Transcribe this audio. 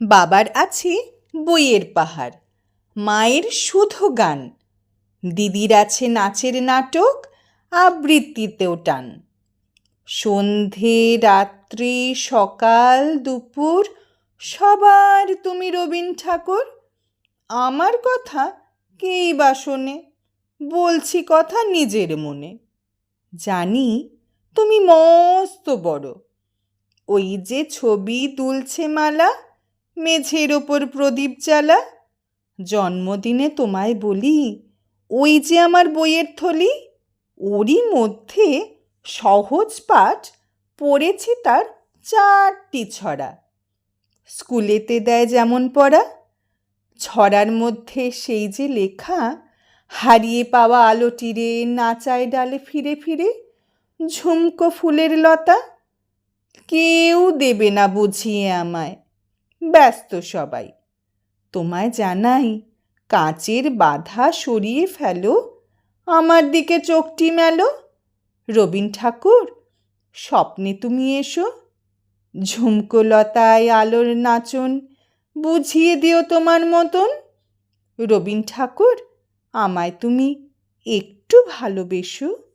বাবার আছে বইয়ের পাহাড়, মায়ের শুধু গান। দিদির আছে নাচের নাটক, আবৃত্তিতেও টান। সন্ধে, রাত্রি, সকাল, দুপুর, সবার তুমি রবীন ঠাকুর, আমার কথা কেই বা শোনে, বলছি কথা নিজের মনে। জানি তুমি মস্ত বড়, ওই যে ছবি তুলছে মালা মেঝের ওপর প্রদীপ জ্বালা। জন্মদিনে তোমায় বলি, ওই যে আমার বইয়ের থলি, ওরই মধ্যে সহজ পাঠ পড়েছি তার চারটি ছড়া। স্কুলেতে দেয় যেমন পড়া, ছড়ার মধ্যে সেই যে লেখা, হারিয়ে পাওয়া আলোটিরে নাচায় ডালে ফিরে ফিরে, ঝুমকো ফুলের লতা, কেউ দেবে না বুঝিয়ে আমায়। ব্যস্ত সবাই। তোমায় জানাই, কাঁচের বাধা সরিয়ে ফেলো, আমার দিকে চোখটি মেলো রবীন ঠাকুর, স্বপ্নে তুমি এসো। ঝুমকো লতায় আলোর নাচন, বুঝিয়ে দিও তোমার মতন। রবীন ঠাকুর, আমায় তুমি একটু ভালোবেসো।